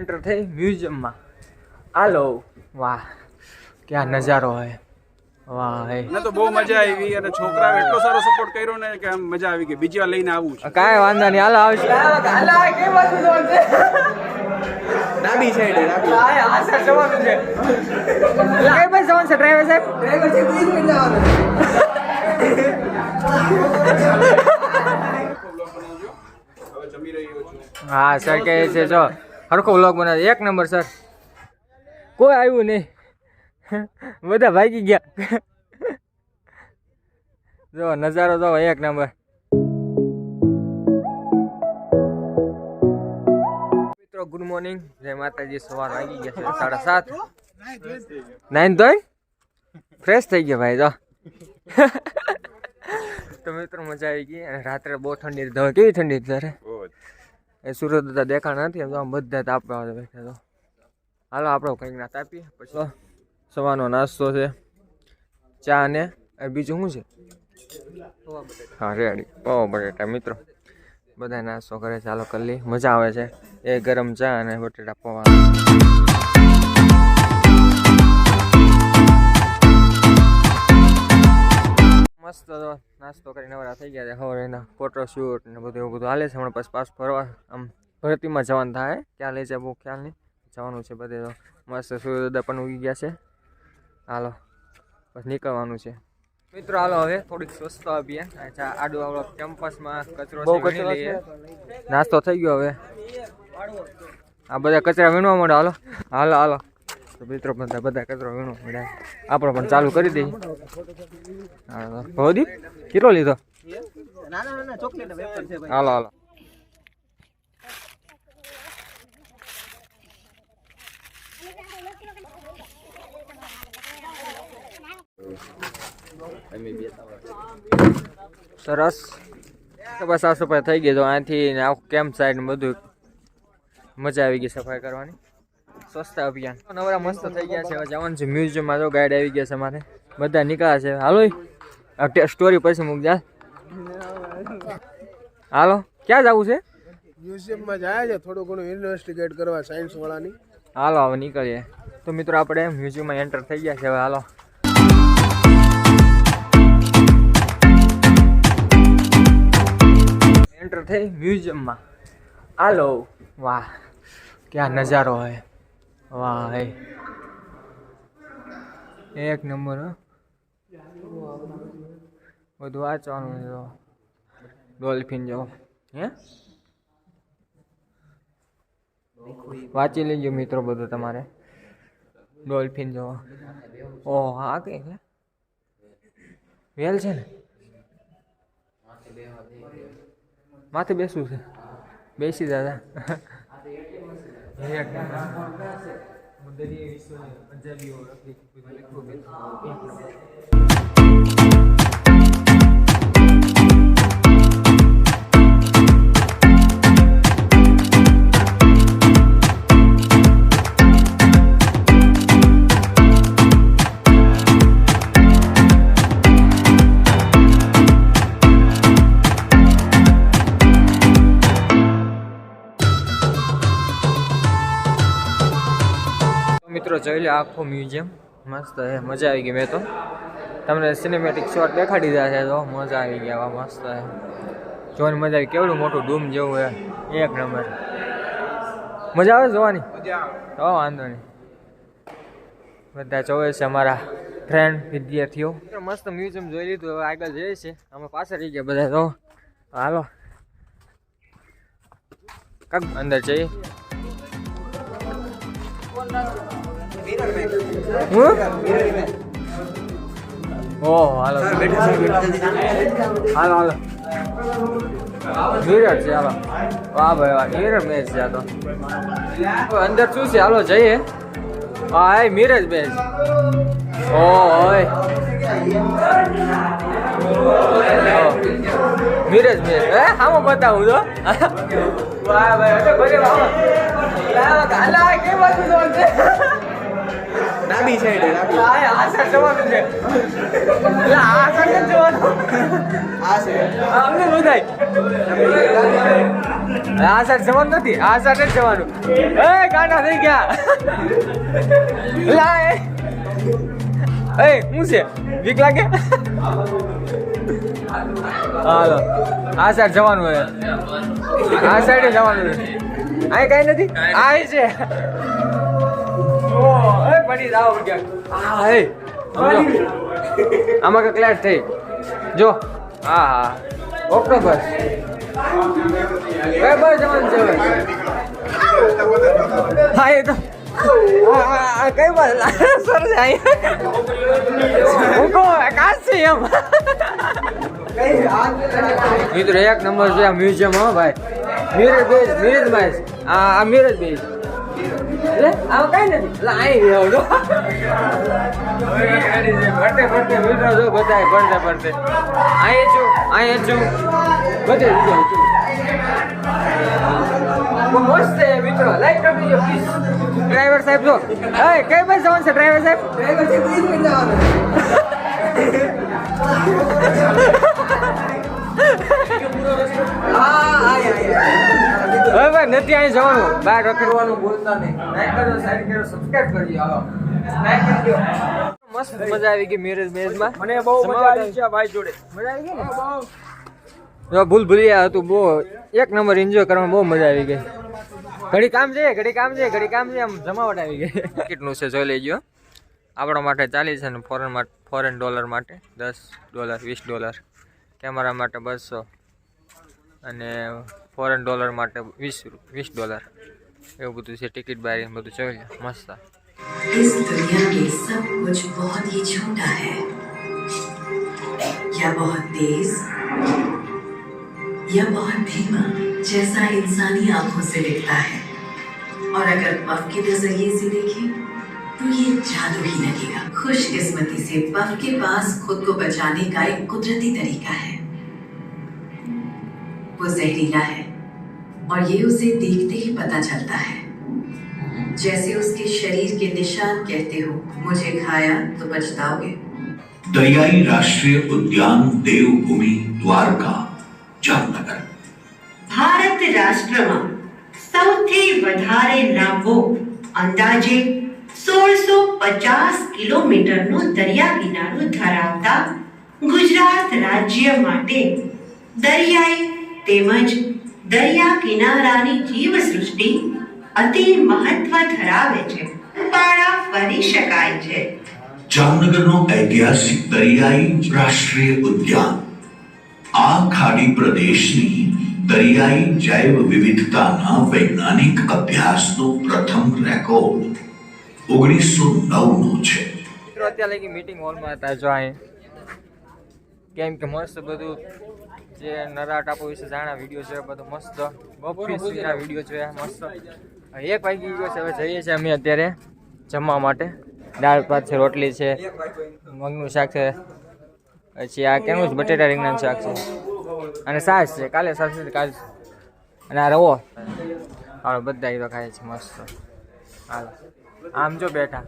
Enter થઈ મ્યુઝિયમમાં. હાલો. વાહ ક્યાં નજારો હે. વાહ હે. મને તો બહુ મજા આવી અને છોકરાઓ એટલો સારો સપોર્ટ કર્યો ને કે આમ મજા આવી ગઈ. બીજી વાર લઈને આવું છું. કાંઈ વાંધો નહીં. હાલો આવશે ડાબી સાઈડે ડાબી. કઈ ભાઈ જવાનું છે ડ્રાઈવર સાહેબ? હવે જમી રહ્યો છું. હા સર કહે છે જો હરખો વ્લોગ બનાવે. એક નંબર સર કોઈ આવ્યું નહીં. બધા ભાગી ગયા. જો, નજારો જો એક નંબર મિત્રો ગુડ મોર્નિંગ જય માતાજી, સવાર વાગી ગયા છે, સાડા સાત. નાઈન તો ફ્રેશ થઈ ગયા ભાઈ તો તો મિત્રો, મજા આવી ગઈ. અને રાત્રે બહુ ઠંડી હવે કેવી ઠંડી હતી તારે? એ સુરત બધા દેખાણ નથી એમ તો આમ બધા તાપવા બેઠા તો. હાલો આપણે કંઈક ના તાપીએ પછી સવારનો નાસ્તો છે ચા ને એ બીજું શું છે? હા રેડી. પવા બટેટા મિત્રો. બધા નાસ્તો કરે છે હાલો કરી મજા આવે છે. એ ગરમ ચા અને બટેટા પૌવા. મસ્ત નાસ્તો કરીને નવરા થઈ ગયા છે. હવે એના ફોટો શૂટ ને બધું એવું બધું હાલે છે. હમણાં પછી પાસ ફરવા આમ ભરતીમાં જવાનું થાય. ક્યાં લઈ જાય બહુ ખ્યાલ નહીં. જવાનું છે બધે તો. મસ્ત સૂર્યોદય પણ ઉગી ગયા છે. હાલો બસ નીકળવાનું છે. મિત્રો હાલો હવે થોડીક સ્વસ્થ અભિયાન. અચ્છા આડો આવડો કેમ્પસમાં કચરો બહુ કચરો નાસ્તો થઈ ગયો હવે. આ બધા કચરા વીણવા મળે હાલો હાલો હાલો. તો મિત્રો બધા બધા કચરો વીણો મળે આપણો પણ ચાલુ કરી દઈએ. ભવદીપ, કેટલો લીધો? હાલો હાલો. સરસ. બસ સાફ સફાઈ થઈ ગઈ. તો અહીંથી આખું કેમ્પ સાઈડ બધું મજા આવી ગઈ સફાઈ કરવાની. સ્વચ્છતા અભિયાન. નવરા મસ્ત થઈ ગયા છે. હવે જવાનું છે મ્યુઝિયમમાં તો ગાઈડ આવી ગયા છે મારે બધા નીકળ્યા છે. હાલો સ્ટોરી પછી મૂક જા. હાલો. ક્યાં જવું છે? મ્યુઝિયમમાં જાય છે. થોડું ઘણું ઇન્વેસ્ટિગેટ કરવા સાયન્સ વાળાની. હાલો હવે નીકળીએ. તો મિત્રો આપણે મ્યુઝિયમમાં એન્ટર થઈ ગયા છે. હવે હાલો. એન્ટર થઈ મ્યુઝિયમમાં હાલો. વાહ. ક્યાં નજારો હે. વાહ હે એક નંબર હો બધું વાંચવાનું છે જો. ડોલ્ફિન જો હે વાંચી લેજો મિત્રો બધું તમારે ડોલ્ફિન જો ઓ હા કઈ છે વેલ છે ને માથે બેસવું છે બેસી દાદા એક દરિયાઈ વિશ્વની અજાયબીઓ લખી બધું આખું મ્યુઝિયમ. મસ્ત છે મજા આવી ગઈ મેં તો. તમને સિનેમેટિક શોટ દેખાડી દીધા છે તો મજા આવી ગયા આવા મસ્ત છે જોવાની મજા આવી કેવડું મોટું ડૂમ જેવું છે એક નંબર. મજા આવે જોવાની? તો વાંધો નહીં. બધા જોવે છે અમારા ફ્રેન્ડ વિદ્યાર્થીઓ. મસ્ત મ્યુઝિયમ જોઈ લીધું હવે આગળ જઈએ છે અમે પાછળ રહી ગયા બધા તો હાલો. કાક અંદર જઈએ. હું હાલો હાલો હાલો. મિરર છે હાલો. વાહ ભાઈ વાહ. મિરર મેચ છે આ તો. અંદર શું છે? હાલો જઈએ. હા એ મિરર મેચ ઓ ઓય. મિરજ મેચ હે? હામો બતાવું તો. વાહ ભાઈ અરે ભલે વાહ. લાવા ગાલા કે બાજુ જોન છે ડાબી સાઈડ ડાબી આ આ સાઈડ જવાનું છે. એટલે આ સર જ જવાનું. આ છે. અમને થાય આ સર જવાનું નથી. આ સર જ જવાનું. એ ગાંડા થઈ ગયા. લાય. એ હું શું છે? વીક લાગે? હાલો. આ સાઈડ જવાનું હવે. આ સાઈડે જવાનું અહીં કઈ નથી. આ છે. પડી જાવ આ એ આમાં કે ક્લેટ થઈ. જો. હા હા. ઓકે બસ. કઈ બાજુ જવાનું છે? હા એ તો. કઈ બસ સર જાય કાચ છે એમ? મિત્રો એક નંબર છે આ મ્યુઝિયમ હો ભાઈ. મિરજ બેઝ મિરજ બેઝ. આ મિરજ બેઝ. એટલે આમાં કઈ નથી. એટલે અહીં રહ્યો જો ફરતે ફરતે મિત્રો ફરતે ફરતે અહીં છું. અહીં છું બધે જગ્યાએ છું મસ્ત છે મિત્રો લાઈક કરી દેજો પ્લીઝ ડ્રાઈવર સાહેબ જો એ કઈ બાજુ જવાનું છે ડ્રાઈવર સાહેબ ડ્રાઈવર સાહેબ હવે ભાઈ નથી અહીં જવાનું. બહાર રખડવાનું બોલતા નહીં. લાઈક કરો શેર કરો સબસ્ક્રાઇબ કરજો. હાલો. લાઈક કરજો. મસ્ત મજા આવી ગઈ મેરેજ મેરેજમાં મને બહુ મજા આવી છે ભાઈ જોડે. મજા આવી ગઈ ને? જો ભૂલ ભૂલિયા હતું બહુ. એક નંબર એન્જોય કરવામાં બહુ મજા આવી ગઈ. ઘડી કામ છે ઘડી કામ છે ઘડી કામ છે આમ જમાવટ આવી ગઈ. કેટલું છે જોઈ લેજો. આપણા માટે ચાલીસ છે ને ફોરેન માટે ફોરેન ડોલર માટે. દસ ડોલર વીસ ડોલર કેમેરા માટે બસો. અને ફોરેન ડોલર માટે વીસ રૂ- વીસ ડોલર એવું બધું છે ટિકિટ બારી બધું જોઈ લે મસ્ત इस दुनिया में सब कुछ बहुत ही छोटा है या बहुत तेज या बहुत धीमा जैसा इंसानी आंखों से दिखता है और अगर पफ के नजरिए से देखें तो ये जादू ही लगेगा खुशकिस्मती से पफ के पास खुद को बचाने का एक कुदरती तरीका है वो जहरीला है और ये उसे देखते ही पता चलता है जैसे उसके शरीर के निशान कहते हो मुझे खाया तो पछताओगे दरियाई राष्ट्रीय उद्यान देवभूमि द्वारका जामनगर ભારત રાષ્ટ્રમાં સૌથી વધારે લાંબો અંદાજે સોળસો પચાસ કિલોમીટરનો દરિયા કિનારો ધરાવતા ગુજરાત રાજ્ય માટે દરિયાઈ તેમજ દરિયા કિનારાની જીવસૃષ્ટિ અતિ મહત્વ ધરાવે છે. ઉપાડા ફરી શકાય છે. જામનગરનો ઐતિહાસિક દરિયાઈ રાષ્ટ્રીય ઉદ્યાન. આ ખાડી પ્રદેશની દરિયાઈ જૈવ વિવિધતાના વૈજ્ઞાનિક અભ્યાસનો પ્રથમ રેકોર્ડ ઓગણીસો નવનો છે. અત્યારે મીટિંગ હોલમાં હતા જો કેમ કે મસ્ત બધું જે નરા ટાપુ વિશે જાણ્યા વીડિયો છે બધું મસ્ત. બપોરના વીડિયો છે મસ્ત. એક વાગી ગયો છે હવે જઈએ છીએ અમે અત્યારે જમવા માટે. દાળ ભાત છે રોટલી છે મગનું શાક છે પછી આ કેનું છે બટેટા રીંગણાનું શાક છે. અને સાસ છે કાલે સાસ છે કાલે અને આ રવો. હાલો બધા એ તો ખાય છે મસ્ત. હાલો. આમ જો બેઠા.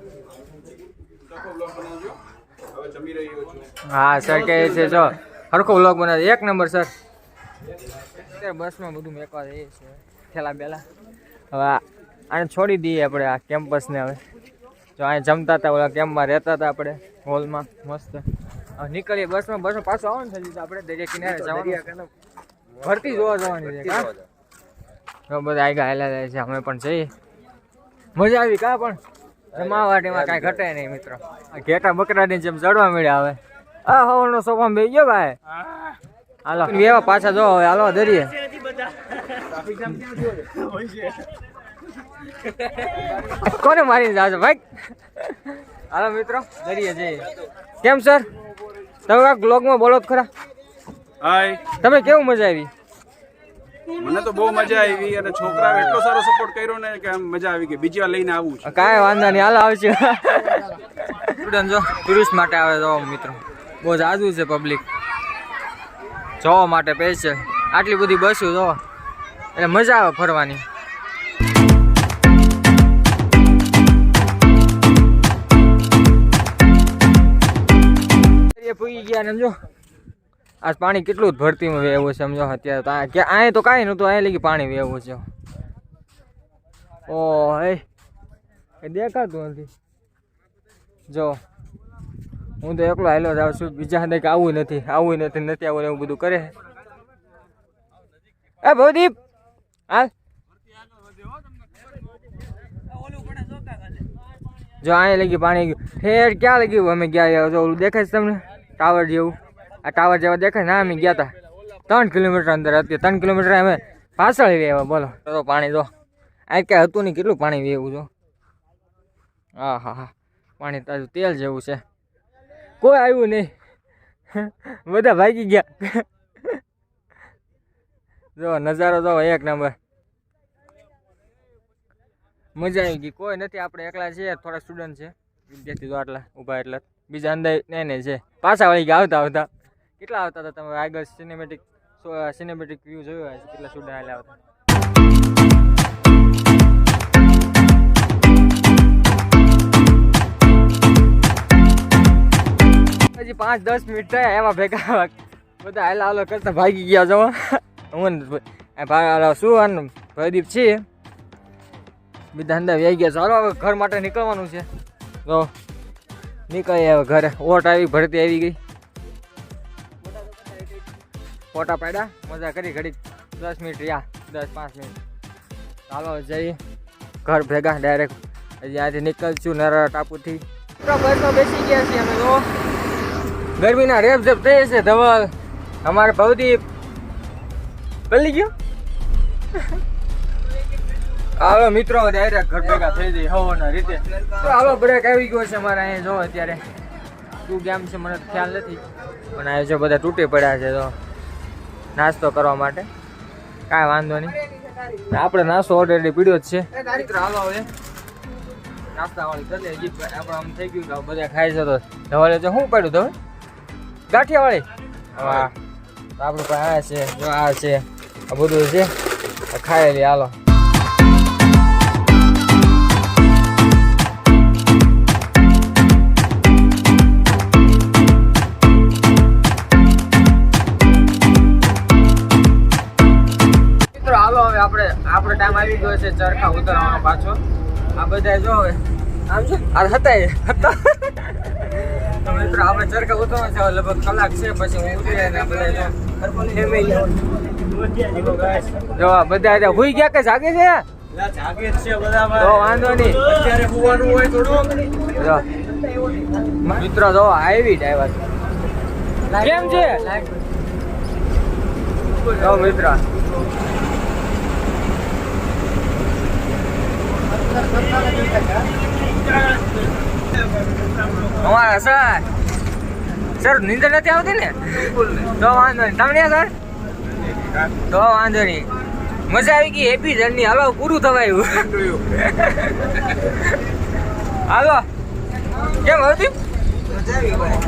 હવે જમી રહ્યો છું. હા સર કહે છે જો હરખો વ્લોગ બનાવે. એક નંબર સર અત્યારે બસમાં બધું મેકવા જઈએ છે. થેલા બેલા. હવે આને છોડી દઈએ આપણે આ કેમ્પસને હવે. જો અહીંયા જમતા હતા ઓલા કેમ્પમાં રહેતા હતા આપણે હોલમાં મસ્ત. હવે નીકળીએ બસમાં બસમાં પાછું આવવાનું થઈ આપણે. દરિયા કિનારે જવાનું. ભરતી જોવા જવાની છે. તો બધા આગળ હેલા જાય છે. અમે પણ જઈએ. મજા આવી કા પણ? જમાવાટીમાં કાંઈ ઘટે નહીં મિત્રો. ઘેટા બકરાની જેમ ચડવા મળ્યા હવે. આ હવળનો સોફામાં બેસી ગયો ભાઈ. હાલો. વેવા પાછા જો હવે હાલો દરિયે કોને મારીને જાજો ભાઈ? હાલો મિત્રો દરિયે જઈએ. કેમ સર? તમે આ બ્લોગમાં બોલો તો ખરા. હાય. તમે કેવું મજા આવી? મને તો બહુ મજા આવી અને છોકરાએ એટલો સારો સપોર્ટ કર્યો ને કે આમ મજા આવી ગઈ. બીજી વાર લઈને આવું છે. કાંઈ વાંધો નહીં હાલ આવશે સ્ટુડન્ટ જો ટુરિસ્ટ માટે આવે જો મિત્રો. બહુ જાજુ છે પબ્લિક જોવા માટે પેજ છે. આટલી બધી બસો જોવા એટલે મજા આવે ફરવાની. પૂગી ગયા ને સમજો આજ પાણી કેટલું ભરતીમાં વહેવું છે સમજો અત્યારે કે અહીંયા તો કાંઈ નહોતું અહીંયા લગી પાણી વહેવું છે. ઓ હે દેખાતું નથી. જો. હું તો એકલો હાલો જાઉં છું. બીજા હાથે આવું નથી. આવું નથી નથી આવું એવું બધું કરે. એ ભવદીપ! હાલ. જો અહીંયા લગી પાણી ગયું. ઠેર ક્યાં લગી અમે ગયા જો ઓલું દેખાય છે તમને? ટાવર જેવું. આ ટાવર જેવા દેખાય ના? અમે ગયા હતા ત્રણ કિલોમીટર અંદર હતી. ત્રણ કિલોમીટર અમે પાછળ આવ્યા. બોલો. તો પાણી જો આ ક્યાં હતું નહીં. કેટલું પાણી વેવું જો. હા હા હા પાણી તાજું તેલ જેવું છે. કોઈ આવ્યું નહીં. બધા ભાગી ગયા. જો, નજારો જો એક નંબર. મજા આવી ગઈ. કોઈ નથી, આપણે એકલા છીએ, થોડા સ્ટુડન્ટ છે. વિદ્યાર્થી તો આટલા ઊભા એટલા બીજા અંદર ને ને છે. પાછા વળી ગયા, આવતા આવતા. કેટલા આવતા હતા તમે? આગળ સિનેમેટિક સિનેમેટિક વ્યૂ જોયો કેટલા સ્ટુડન્ટ આવેલા આવતા હજી પાંચ, દસ મિનિટ થયા એવા ભેગા બધા હાલા હાલો કરતા ભાગી ગયા જો. હું શું અને પ્રદીપ છે. બધા અંદર વ્યાઈ ગયા ચાલો હવે ઘર માટે નીકળવાનું છે. તો નીકળીએ હવે ઘરે. ઓટ આવી, ભરતી આવી ગઈ. ફોટા પાડ્યા. મજા કરી ઘડી દસ મિનિટ રહ્યા. દસ, પાંચ મિનિટ. ચાલો જઈ ઘર ભેગા ડાયરેક્ટ ત્યાંથી નીકળશું નરા ટાપુથી. બેસી ગયા છીએ અમે તો ગરમીના રેપ જપ થઈ છે ધવલ. અમારે ભવદીપ. બદલી ગયો? હાલો, મિત્રો ડાયરેક્ટ ઘર ભેગા થઈ જઈ હવાના રીતે. તો હાલો બ્રેક આવી ગયો છે અમારે અહીંયા, જો અત્યારે. શું ગેમ છે, મને ખ્યાલ નથી. પણ આ જો બધા તૂટી પડ્યા છે તો નાસ્તો કરવા માટે. કાંઈ વાંધો નહીં. આપણે નાસ્તો ઓલરેડી પીડ્યો જ છે. મિત્રો હાલો હવે નાસ્તા વાળી કરી દઈએ જીપ આપણે આમ થઈ ગયું બધા ખાય છે, તો ધવાલે જો શું પડ્યું, ધવલ? ગાંઠિયા વાળી હા આપણું પાસે આ છે જો આ છે આ બધું છે. ખાયેલી હાલો. મિત્રો હાલો હવે આપણે આપણો ટાઈમ આવી ગયો છે ચરખા ઉતરવાનો પાછો. આ બધા જો હવે આમ છે? આ હતા હતા. મિત્રો આપણે ચરખા ઉતરવાનો છે લગભગ કલાક છે પછી હું ઉતરી બધા જો. ત્યાં હુઈ ગયા કે જાગે છે? તો વાંધો નહીં. જો. મિત્રો જો આવી ડ્રાઈવર કેમ છે? જો મિત્ર. અમારા સર સર, નીંદર નથી આવતી ને? તો વાંધો નહીં. તમને સર તો વાંધો નહીં. મજા આવી ગઈ હેપી જર્ની હાલો, પૂરું થવાયું. હાલો. કેમ આવતી?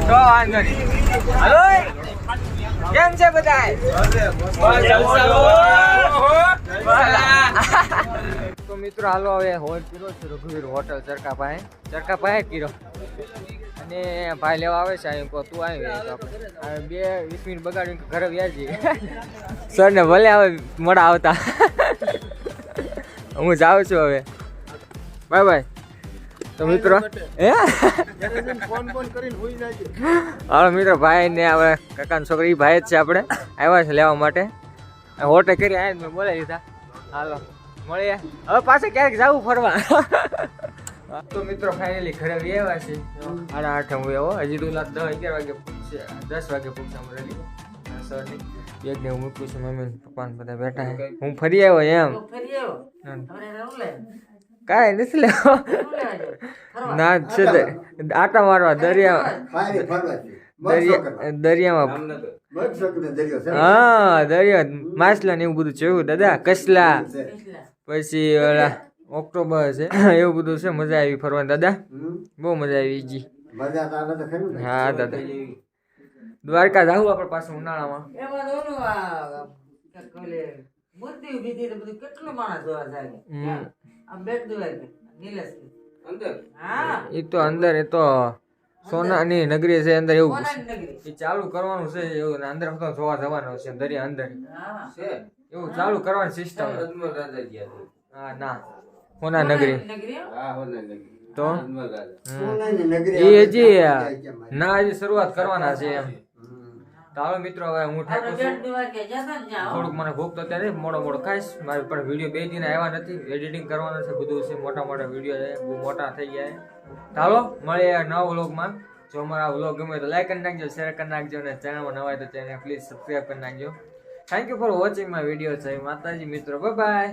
તો વાંધો નહીં. હાલો કેમ છે બધા તો મિત્રો, હાલો, હવે હોટ કર્યો છે, રઘુવીર હોટલ ચરકા પાસે ચરકા પાસે કર્યો અને ભાઈ લેવા આવે છે અહીં તું આવી બે વીસ મિનિટ બગાડીને ઘરે વ્યાજી સર ને ભલે આવે મોડા આવતા. હું જાઉં છું હવે. Bye bye. તો મિત્રો હે? હાલો મિત્રો ભાઈ ને હવે કાકાની છોકરી ભાઈ જ છે આપણે. આવ્યા છે લેવા માટે. હોટે કરી આવીને મેં બોલાવી દીધા. હાલો મળીએ. હવે પાછા ક્યારેક જવું ફરવા. તો મિત્રો ફાઇનલી ઘરે આવ્યા છે આડા આઠે હું એવો હજી તો લાખ દસ અગિયાર વાગે પૂછશે દસ વાગે પૂછશે અમરેલી સરની બેગને હું મૂકું છું મમ્મી ને પપ્પા ને બધા બેઠા છે. હું ફરી આવ્યો એમ. કાંઈ નથી લેવો ના છે આટા મારવા દરિયા દરિયા દરિયામાં હા દરિયા માછલા ને એવું બધું જોયું દાદા? કસલા. પછી ઓલા ઓક્ટોબર છે. એવું બધું છે. મજા આવી ફરવાની. દાદા? બહુ મજા આવી જી હા દાદા. દ્વારકા જાવું આપણે પાછું ઉનાળામાં? એ તો અંદર એ તો સોનાની નગરી છે અંદર એવું એ ચાલુ કરવાનું છે એવું અંદર જોવા જવાનું છે દરિયા અંદર. હા. એવું ચાલુ કરવાની સિસ્ટમ હા ના. સોના નગરી. નગરી તો? એ હજી ના હજી શરૂઆત કરવાના છે એમ. તો મિત્રો હવે હું ઠાકુર છું. થોડુંક મને ભૂખ તો અત્યારે મોડો મોડો ખાઈશ. મારી પણ વીડિયો બે દિન આવ્યા નથી એડિટિંગ કરવાના છે બધું છે મોટા મોટા વીડિયો છે બહુ મોટા થઈ ગયા છે. ચાલો મળીએ નવા વ્લોગમાં. જો અમારા વ્લોગ ગમે તો લાઈક કરી નાખજો શેર કરી નાખજો અને ચેનલમાં નવા હોય તો ચેનલ પ્લીઝ સબસ્ક્રાઈબ કરી નાખજો. Thank you for watching my video જય માતાજી મિત્રો બાય બાય